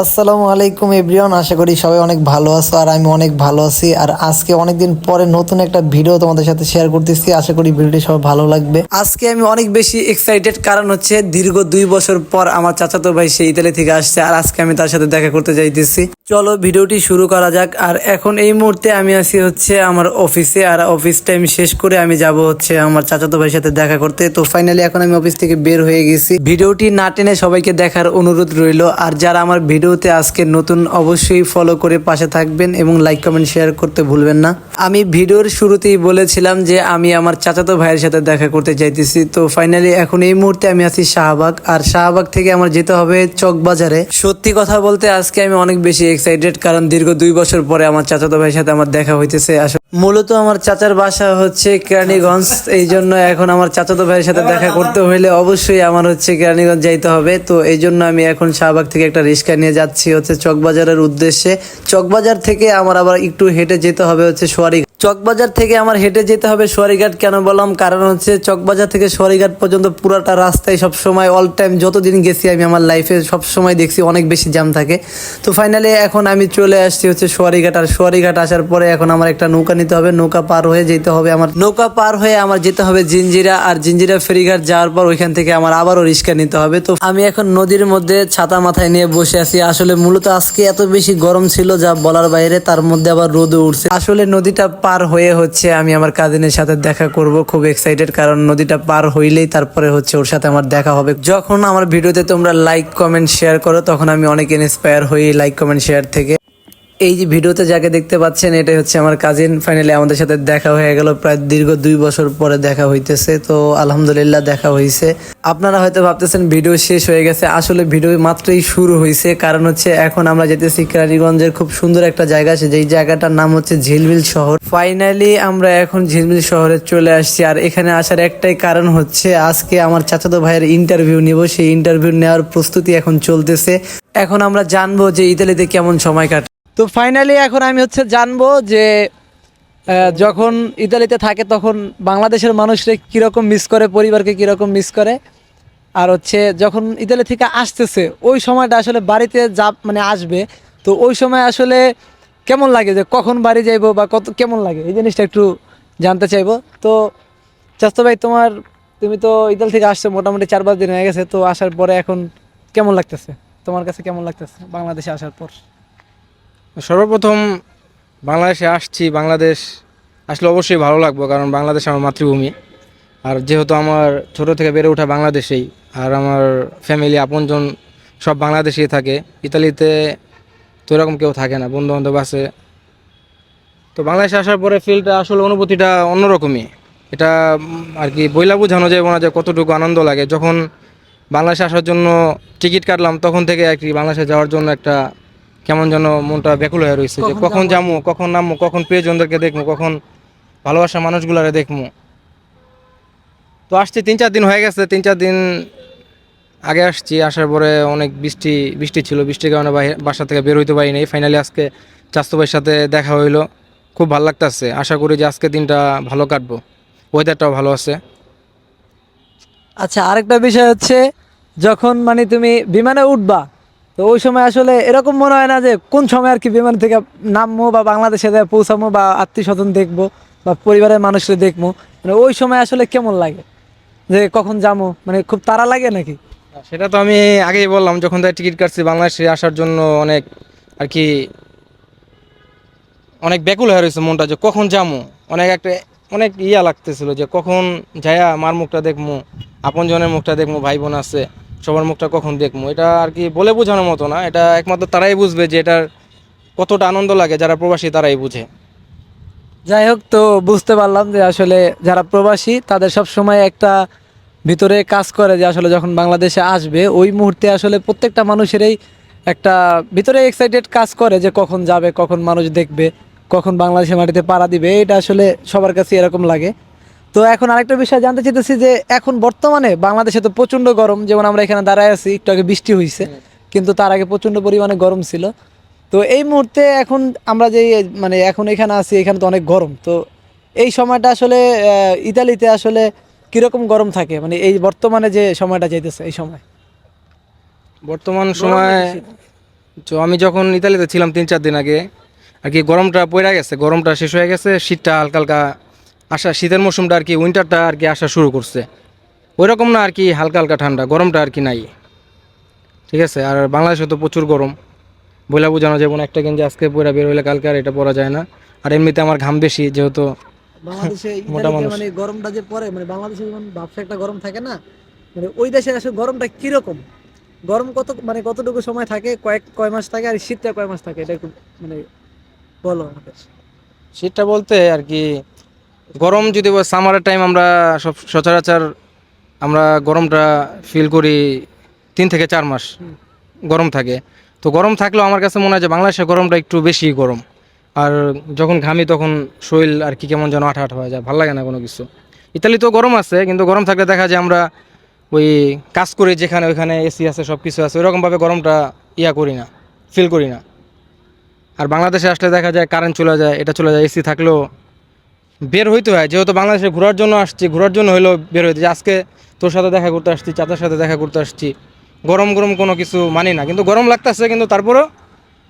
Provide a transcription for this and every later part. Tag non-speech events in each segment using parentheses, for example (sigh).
আসসালামু আলাইকুম, এভরিওয়ান। আশা করি সবাই অনেক ভালো আছো আর আমি অনেক ভালো আছি। আর আজকে অনেকদিন পরে নতুন একটা ভিডিও তোমাদের সাথে শেয়ার করতেছি। আশা করি ভিডিওটি সবার ভালো লাগবে। আজকে আমি অনেক বেশি এক্সাইটেড কারণ হচ্ছে দীর্ঘ দুই বছর পর আমার চাচাতো ভাই সেই ইতালি থেকে আসছে। আর আজকে আমি তার সাথে দেখা করতে যাইতেছি। চলো ভিডিওটি শুরু করা যাক। আর এখন এই মুহূর্তে আমি আছি হচ্ছে আমার অফিসে আর অফিস টাইম শেষ করে আমি যাব হচ্ছে আমার চাচাতো ভাইয়ের সাথে দেখা করতে। তো ফাইনালি এখন আমি অফিস থেকে বের হয়ে গেছি। ভিডিওটি না টেনে সবাইকে দেখার অনুরোধ রইল। আর যারা আমার ভিডিওতে আজকে নতুন অবশ্যই ফলো করে পাশে থাকবেন এবং লাইক কমেন্ট শেয়ার করতে ভুলবেন না। আমি ভিডিওর শুরুতেই বলেছিলাম যে আমি আমার চাচাতো ভাইয়ের সাথে দেখা করতে চাইতেছি তো ফাইনালি এখন এই মুহূর্তে আমি আছি শাহবাগ। আর শাহবাগ থেকে আমার যেতে হবে চকবাজারে সত্যি কথা বলতে আজকে আমি অনেক বেশি এক্সাইটেড কারণ দীর্ঘ দুই বছর পরে আমার চাচাতো ভাইয়ের সাথে আমার দেখা হইতেছে। আসলে মূলত আমার চাচার বাসা হচ্ছে কেরানীগঞ্জ এই জন্য এখন আমার চাচাতো ভাইয়ের সাথে দেখা করতে হইলে অবশ্যই আমার হচ্ছে কেরানীগঞ্জ যাইতে হবে। তো এই জন্য আমি এখন শাহবাগ থেকে একটা রিক্সা নিয়ে যাচ্ছি, হচ্ছে চকবাজারের উদ্দেশ্যে। চকবাজার থেকে আমার আবার একটু হেঁটে যেতে হবে হচ্ছে সোয়ারি চকবাজার থেকে আমার হেঁটে যেতে হবে সোয়ারিঘাট, কেন বললাম? কারণ হচ্ছে চকবাজার থেকে সোয়ারিঘাট পর্যন্ত পুরোটা রাস্তায় সব সময় অল টাইম যতদিন গেছি আমি আমার লাইফে সব সময় দেখছি অনেক বেশি জ্যাম থাকে। তো ফাইনালি এখন আমি চলে আসছি হচ্ছে সোয়ারিঘাট, আর সোয়ারিঘাট আসার পরে এখন আমার একটা নৌকা নিতে হবে, নৌকা পার হয়ে যেতে হবে আমার। নৌকা পার হয়ে আমার যেতে হবে জিঞ্জিরা আর জিঞ্জিরা ফেরিঘাট যাওয়ার পর ওইখান থেকে আমার আবারও রিক্সা নিতে হবে। তো আমি এখন নদীর মধ্যে ছাতা মাথায় নিয়ে বসে আছি। আসলে মূলত আজকে এত বেশি গরম ছিল যা বলার বাইরে তার মধ্যে আবার রোদও উঠছে। আসলে নদীটা পার হয়ে হচ্ছে, আমি আমার কাজিনের সাথে দেখা করব খুব এক্সাইটেড কারণ নদীটা পার হইলেই তারপরে হচ্ছে ওর সাথে আমার দেখা হবে। যখন আমার ভিডিওতে তোমরা লাইক কমেন্ট শেয়ার করো, তখন আমি অনেক ইন্সপায়ার হই লাইক কমেন্ট শেয়ার থেকে। এই যে ভিডিওতে যাকে দেখতে পাচ্ছেন, এটাই হচ্ছে আমার কাজিন ফাইনালি আমাদের সাথে দেখা হয়ে গেল, প্রায় দীর্ঘ দুই বছর পরে দেখা হইতেছে, তো আলহামদুলিল্লাহ দেখা হয়েছে আপনারা হয়তো ভাবতেছেন, ভিডিও শেষ হয়ে গেছে। আসলে ভিডিও মাত্রই শুরু হয়েছে কারণ হচ্ছে এখন আমরা যেতেছি কেরানীগঞ্জের খুব সুন্দর একটা জায়গা আছে, যেই জায়গাটার নাম হচ্ছে ঝিলমিল শহর। ফাইনালি আমরা এখন ঝিলমিল শহরে চলে আসছি, আর এখানে আসার একটাই কারণ হচ্ছে আজকে আমার চাচাতো ভাইয়ের ইন্টারভিউ নিব। সেই ইন্টারভিউ নেওয়ার প্রস্তুতি এখন চলতেছে। এখন আমরা জানব যে ইতালিতে কেমন সময় কাটে। তো ফাইনালি এখন আমি হচ্ছে জানব যে যখন ইতালিতে থাকে তখন বাংলাদেশের মানুষরা কীরকম মিস করে, পরিবারকে কীরকম মিস করে? আর হচ্ছে যখন ইতালি থেকে আসতেছে, ওই সময়টা আসলে বাড়িতে যা মানে আসবে। তো ওই সময় আসলে কেমন লাগে যে কখন বাড়ি যাইবো বা কত, কেমন লাগে? এই জিনিসটা একটু জানতে চাইব। তো চাস্তো ভাই, তোমার, তুমি তো ইতালি থেকে আসছো মোটামুটি চার পাঁচ দিন হয়ে গেছে, তো আসার পরে এখন কেমন লাগতেছে? তোমার কাছে কেমন লাগতেছে বাংলাদেশে আসার পর? সর্বপ্রথম বাংলাদেশে আসছি, বাংলাদেশ আসলে অবশ্যই ভালো লাগবো কারণ বাংলাদেশ আমার মাতৃভূমি। আর যেহেতু আমার ছোট থেকে বেড়ে ওঠা বাংলাদেশেই, আর আমার ফ্যামিলি আপনজন সব বাংলাদেশেই থাকে। ইতালিতে তো এরকম কেউ থাকে না বন্ধু বান্ধব আছে। তো বাংলাদেশে আসার পরে ফিলটা আসলে অনুভূতিটা অন্যরকমই। এটা আর কি বইলা বোঝানো যাবে না যে কতটুকু আনন্দ লাগে। যখন বাংলাদেশে আসার জন্য টিকিট কাটলাম, তখন থেকে আর কি বাংলাদেশে যাওয়ার জন্য একটা কেমন যেন মনটা ব্যাকুল হয়ে রয়েছে যে কখন যাব? কখন নামবো কখন প্রিয়জনদেরকে দেখব কখন ভালোবাসা মানুষগুলারে দেখব। তো আসছি তিন চার দিন হয়ে গেছে তিন চার দিন আগে আসছি আসার পরে অনেক বৃষ্টি বৃষ্টি ছিল বৃষ্টির কারণে বাসা থেকে বের হইতে পারিনি। ফাইনালি আজকে চাস্তু ভাইয়ের সাথে দেখা হইল খুব ভালো লাগতেছে। আশা করি যে আজকে দিনটা ভালো কাটবো ওয়েদারটাও ভালো আছে। আচ্ছা আরেকটা বিষয় হচ্ছে যখন মানে তুমি বিমানে উঠবা তো ওই সময় আসলে এরকম মনে হয় না যে কোন সময় আর কি বিমান থেকে নামবো বা বাংলাদেশে পৌঁছাবো বা আত্মীয় স্বজন দেখব বা পরিবারের মানুষকে দেখব? মানে ওই সময় আসলে কেমন লাগে? যে কখন যাব? মানে খুব তাড়া লাগে নাকি? সেটা তো আমি আগেই বললাম, যখন তাই টিকিট কাটছি, বাংলাদেশে আসার জন্য অনেক আর কি অনেক ব্যাকুল হয়ে রয়েছে মনটা যে কখন যামু অনেক একটা, অনেক ইয়া লাগতেছিল যে কখন যায়া মার মুখটা দেখব, আপনজনের মুখটা দেখব ভাই বোন আছে। সবার মুখটা কখন দেখব? এটা আর কি বলে বোঝানোর মতো না। এটা একমাত্র তারাই বুঝবে যে এটার কতটা আনন্দ লাগে, যারা প্রবাসী তারাই বুঝে। যাই হোক, তো বুঝতে পারলাম যে আসলে যারা প্রবাসী, তাদের সব সময় একটা ভিতরে কাজ করে যে আসলে যখন বাংলাদেশে আসবে, ওই মুহূর্তে আসলে প্রত্যেকটা মানুষেরই একটা ভিতরে এক্সাইটেড কাজ করে যে কখন যাবে, কখন মানুষ দেখবে, কখন বাংলাদেশের মাটিতে পাড়া দিবে। এটা আসলে সবার কাছে এরকম লাগে। তো এখন আরেকটা বিষয় জানতে চাইতেছি যে এখন বর্তমানে বাংলাদেশে তো প্রচণ্ড গরম যেমন আমরা এখানে দাঁড়ায় আছি একটু আগে বৃষ্টি হয়েছে কিন্তু তার আগে প্রচণ্ড পরিমাণে গরম ছিল। তো এই মুহূর্তে এখন আমরা যে মানে এখন এখানে আছি এখানে তো অনেক গরম তো এই সময়টা আসলে ইতালিতে আসলে কীরকম গরম থাকে? মানে এই বর্তমানে যে সময়টা যাইতেছে এই সময়? বর্তমান সময় তো আমি যখন ইতালিতে ছিলাম তিন চার দিন আগে আর কি গরমটা পড়ে গেছে গরমটা শেষ হয়ে গেছে শীতটা হালকা হালকা আসা শীতের মৌসুমটা আর কি উইন্টারটা আর কি আসা শুরু করছে। ওই রকম না আর কি হালকা হালকা ঠান্ডা গরমটা আর কি নাই। ঠিক আছে? আর বাংলাদেশে তো প্রচুর গরম। বইলা বোঝানো যাবে না একটা গেঞ্জি আজকে পরে বের হলে কালকে আর এটা পরা যায় না। আর এমনিতে আমার ঘাম বেশি যেহেতু বাংলাদেশে (laughs) মোটা মানুষ। মানে গরমটা যে পড়ে মানে বাংলাদেশে যেমন ব্যবসা একটা গরম থাকে না মানে ওই দেশে আসলে গরমটা কীরকম? গরম কত মানে কতটুকু সময় থাকে কয়েক কয় মাস থাকে আর শীতটা কয় মাস থাকে? এটা একটু মানে বলো আমাদের শীতটা বলতে আর কি গরম যদি সামারের টাইম আমরা সব সচরাচর আমরা গরমটা ফিল করি তিন থেকে চার মাস গরম থাকে। তো গরম থাকলেও আমার কাছে মনে হয় যে বাংলাদেশে গরমটা একটু বেশি গরম। আর যখন ঘামি তখন শরীর আর কি কেমন যেন আঠা আঠা হয়ে যায়, ভালো লাগে না কোনো কিছু। ইতালিতেও গরম আছে, কিন্তু গরম থাকলে দেখা যায় আমরা ওই কাজ করি যেখানে ওইখানে এসি আছে সব কিছু আছে, ওইরকমভাবে গরমটা ইয়া করি না ফিল করি না। আর বাংলাদেশে আসলে দেখা যায় কারেন্ট চলে যায়, এটা চলে যায় এসি থাকলেও বের হইতে হয় যেহেতু বাংলাদেশে ঘোরার জন্য আসছি ঘোরার জন্য হলেও বের হইতে আজকে তোর সাথে দেখা করতে আসছি চাচার সাথে দেখা করতে আসছি। গরম গরম কোনো কিছু মানি না কিন্তু গরম লাগতেছে কিন্তু তারপরেও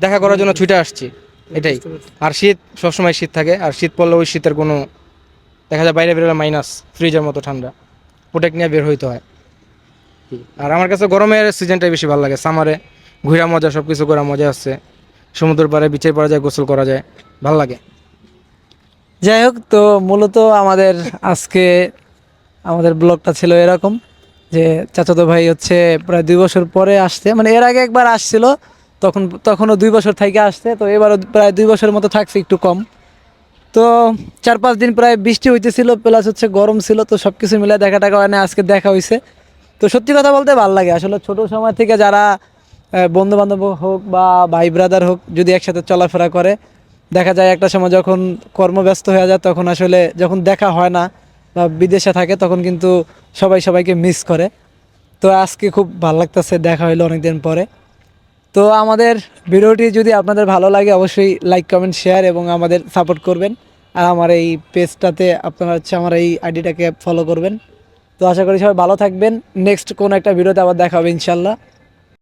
দেখা করার জন্য ছুটে আসছি। এটাই। আর শীত সবসময় শীত থাকে আর শীত পড়লে ওই শীতের কোনো দেখা যায় বাইরে বেরোলে মাইনাস ফ্রিজের মতো ঠান্ডা। প্রোটেক্ট নিয়ে বের হইতে হয়। আর আমার কাছে গরমের সিজনটাই বেশি ভালো লাগে। সামারে ঘুরা মজা সব কিছু করা মজা আছে। সমুদ্রের পাড়ে বিচের পাড়ে যায় গোসল করা যায়। ভালো লাগে। যাই হোক, তো মূলত আমাদের আজকে আমাদের ব্লগটা ছিল এরকম যে চাচাতো ভাই হচ্ছে প্রায় দুই বছর পরে আসছে। মানে এর আগে একবার আসছিল, তখন, তখনও দুই বছর থেকে আসছে, তো এবারও প্রায় দুই বছরের মতো থাকছে একটু কম। তো চার পাঁচ দিন প্রায় বৃষ্টি হইতেছিল প্লাস হচ্ছে গরম ছিল, তো সব কিছু মিলে দেখা টাকা হয় না আজকে দেখা হয়েছে তো সত্যি কথা বলতে ভালো লাগে, আসলে ছোট সময় থেকে যারা বন্ধু বান্ধব হোক বা ভাই ব্রাদার হোক, যদি একসাথে চলাফেরা করে দেখা যায় একটা সময় যখন কর্মব্যস্ত হয়ে যায়, তখন আসলে যখন দেখা হয় না বা বিদেশে থাকে, তখন কিন্তু সবাই সবাইকে মিস করে। তো আজকে খুব ভালো লাগতেছে, দেখা হইল অনেকদিন পরে। তো আমাদের ভিডিওটি যদি আপনাদের ভালো লাগে, অবশ্যই লাইক কমেন্ট শেয়ার এবং আমাদের সাপোর্ট করবেন। আর আমার এই পেজটাতে আপনারা হচ্ছে আমার এই আইডিটাকে ফলো করবেন। তো আশা করি সবাই ভালো থাকবেন। নেক্সট কোন একটা ভিডিওতে আবার দেখা হবে, ইনশাল্লাহ।